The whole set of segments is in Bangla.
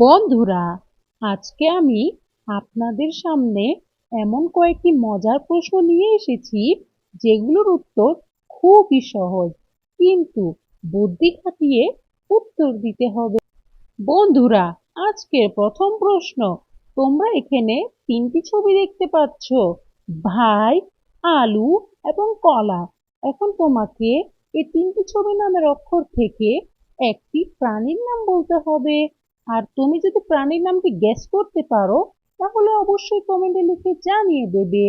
বন্ধুরা, আজকে আমি আপনাদের সামনে এমন কয়েকটি মজার প্রশ্ন নিয়ে এসেছি, যেগুলোর উত্তর খুবই সহজ, কিন্তু বুদ্ধি খাটিয়ে উত্তর দিতে হবে। বন্ধুরা, আজকের প্রথম প্রশ্ন, তোমরা এখানে তিনটি ছবি দেখতে পাচ্ছ, ভাই, আলু এবং কলা। এখন তোমাকে এই তিনটি ছবি নামের অক্ষর থেকে একটি প্রাণীর নাম বলতে হবে। আর তুমি যদি প্রাণীর নামটি গ্যাস করতে পারো, তাহলে অবশ্যই কমেন্টে লিখে জানিয়ে দেবে।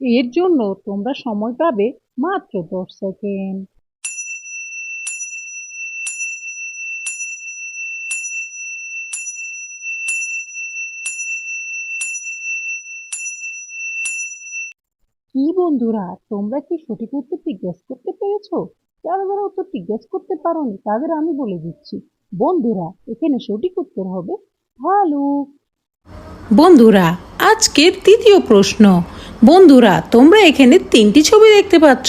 এর জন্য তোমরা সময় পাবে মাত্র দশ সেকেন্ড কি বন্ধুরা, তোমরা কি সঠিক উত্তরটি গ্যাস করতে পেরেছ? যারা যারা উত্তরটি গ্যাস করতে পারোনি, তাদের আমি বলে দিচ্ছি। বন্ধুরা, এখানে সঠিক উত্তর হবে ভালুক বন্ধুরা, আজকের তৃতীয় প্রশ্ন। বন্ধুরা, তোমরা এখানে তিনটি ছবি দেখতে পাচ্ছ,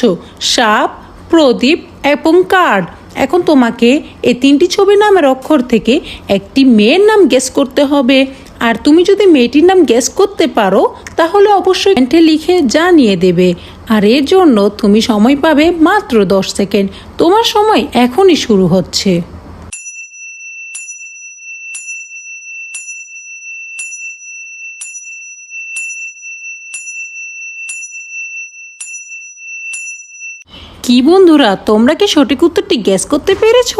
সাপ, প্রদীপ এবং কার্ড। এখন তোমাকে এই তিনটি ছবি নামের অক্ষর থেকে একটি মেয়ের নাম গেস করতে হবে। আর তুমি যদি মেয়েটির নাম গেস করতে পারো, তাহলে অবশ্যই কমেন্টে লিখে জানিয়ে দেবে। আর এর জন্য তুমি সময় পাবে মাত্র দশ সেকেন্ড। তোমার সময় এখনই শুরু হচ্ছে। কি বন্ধুরা, তোমরা কি সঠিক উত্তরটি গ্যাস করতে পেরেছ?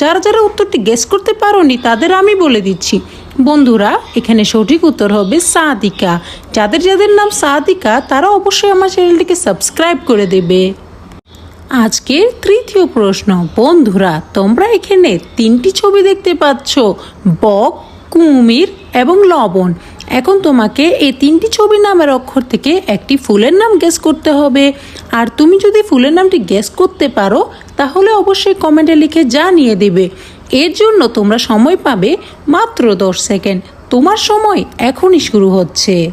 যারা যারা উত্তরটি গ্যাস করতে পারোনি, তাদের আমি বলে দিচ্ছি। বন্ধুরা, এখানে সঠিক উত্তর হবে সাদিকা। যাদের যাদের নাম সাদিকা, তারা অবশ্যই আমার চ্যানেলটিকে সাবস্ক্রাইব করে দেবে। আজকের তৃতীয় প্রশ্ন, বন্ধুরা, তোমরা এখানে তিনটি ছবি দেখতে পাচ্ছ, বক, কুমির এবং লবণ। এখন তোমাকে এই তিনটি ছবির নামের অক্ষর থেকে একটি ফুলের নাম গেস করতে হবে। আর তুমি যদি ফুলের নামটি গেস করতে পারো, তাহলে অবশ্যই কমেন্টে লিখে জানিয়ে দেবে। এর জন্য তোমরা সময় পাবে মাত্র দশ সেকেন্ড। তোমার সময় এখনই শুরু হচ্ছে।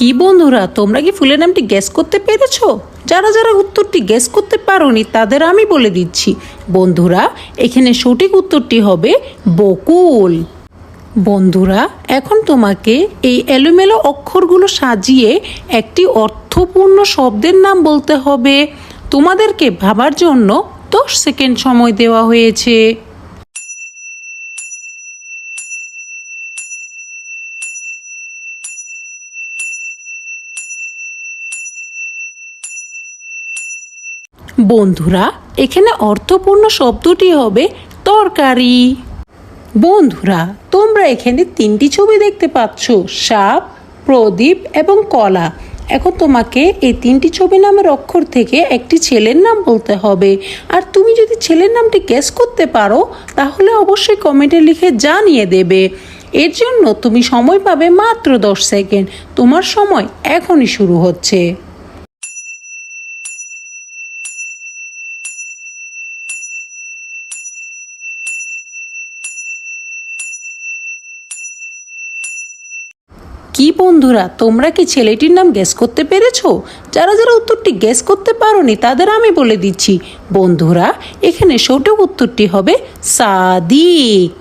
কি বন্ধুরা, তোমরা কি ফুলের নামটি গ্যাস করতে পেরেছ? যারা যারা উত্তরটি গেস করতে পারোনি, তাদের আমি বলে দিচ্ছি। বন্ধুরা, এখানে সঠিক উত্তরটি হবে বকুল। বন্ধুরা, এখন তোমাকে এই এলোমেলো অক্ষরগুলো সাজিয়ে একটি অর্থপূর্ণ শব্দের নাম বলতে হবে। তোমাদেরকে ভাবার জন্য দশ সেকেন্ড সময় দেওয়া হয়েছে। বন্ধুরা, এখানে অর্থপূর্ণ শব্দটি হবে তরকারি। বন্ধুরা, তোমরা এখানে তিনটি ছবি দেখতে পাচ্ছ, সাপ, প্রদীপ এবং কলা। এখন তোমাকে এই তিনটি ছবি নামের অক্ষর থেকে একটি ছেলের নাম বলতে হবে। আর তুমি যদি ছেলের নামটি গেস করতে পারো, তাহলে অবশ্যই কমেন্টে লিখে জানিয়ে দেবে। এর জন্য তুমি সময় পাবে মাত্র দশ সেকেন্ড। তোমার সময় এখনই শুরু হচ্ছে। কি বন্ধুরা, তোমরা কি ছেলেটির নাম গ্যাস করতে পেরেছ? যারা যারা উত্তরটি গ্যাস করতে পারোনি, তাদের আমি বলে দিচ্ছি, বন্ধুরা, এখানে সঠিক উত্তরটি হবে সাদিক।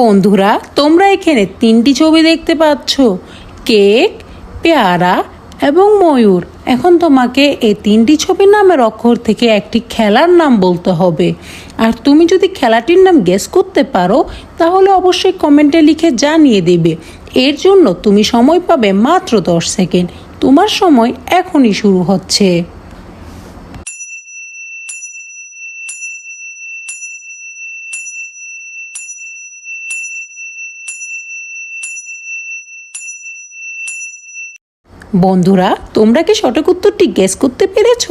বন্ধুরা, তোমরা এখানে তিনটি ছবি দেখতে পাচ্ছ, কেক, পেয়ারা এবং ময়ূর। এখন তোমাকে এই তিনটি ছবির নামের অক্ষর থেকে একটি খেলার নাম বলতে হবে। আর তুমি যদি খেলাটির নাম গেস করতে পারো, তাহলে অবশ্যই কমেন্টে লিখে জানিয়ে দেবে। এর জন্য তুমি সময় পাবে মাত্র দশ সেকেন্ড। তোমার সময় এখনই শুরু হচ্ছে। বন্ধুরা, তোমরা কি সঠিক উত্তরটি গেস করতে পেরেছ?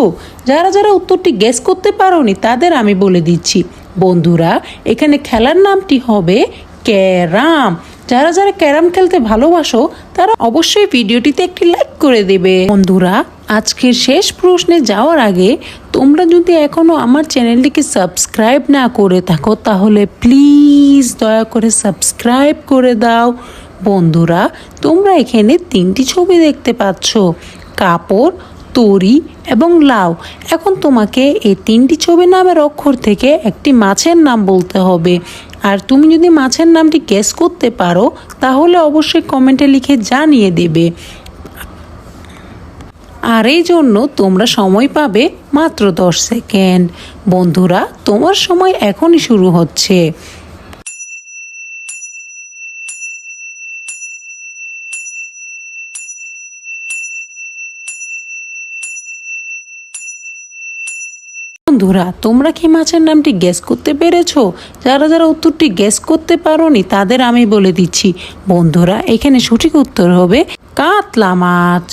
যারা যারা উত্তরটি গ্যাস করতে পারোনি, তাদের আমি বলে দিচ্ছি। বন্ধুরা, এখানে খেলার নামটি হবে ক্যারাম। যারা যারা ক্যারাম খেলতে ভালোবাসো, তারা অবশ্যই ভিডিওটিতে একটি লাইক করে দেবে। বন্ধুরা, আজকের শেষ প্রশ্নে যাওয়ার আগে, তোমরা যদি এখনও আমার চ্যানেলটিকে সাবস্ক্রাইব না করে থাকো, তাহলে প্লিজ দয়া করে সাবস্ক্রাইব করে দাও। বন্ধুরা, তোমরা এখানে তিনটি ছবি দেখতে পাচ্ছ। কাপড়, তরি এবং লাউ। এখন তোমাকে এই তিনটি ছবি নামের অক্ষর থেকে একটি মাছের নাম বলতে হবে। আর তুমি যদি মাছের নামটি গেস করতে পারো, তাহলে অবশ্যই কমেন্টে লিখে জানিয়ে দেবে। আর এই জন্য তোমরা সময় পাবে মাত্র দশ সেকেন্ড। বন্ধুরা, তোমার সময় এখনই শুরু হচ্ছে। বন্ধুরা, তোমরা কি মাছের নামটি গ্যাস করতে পেরেছ? যারা যারা উত্তরটি গ্যাস করতে পারোনি, তাদের আমি বলে দিচ্ছি। বন্ধুরা, এখানে সঠিক উত্তর হবে কাতলা মাছ।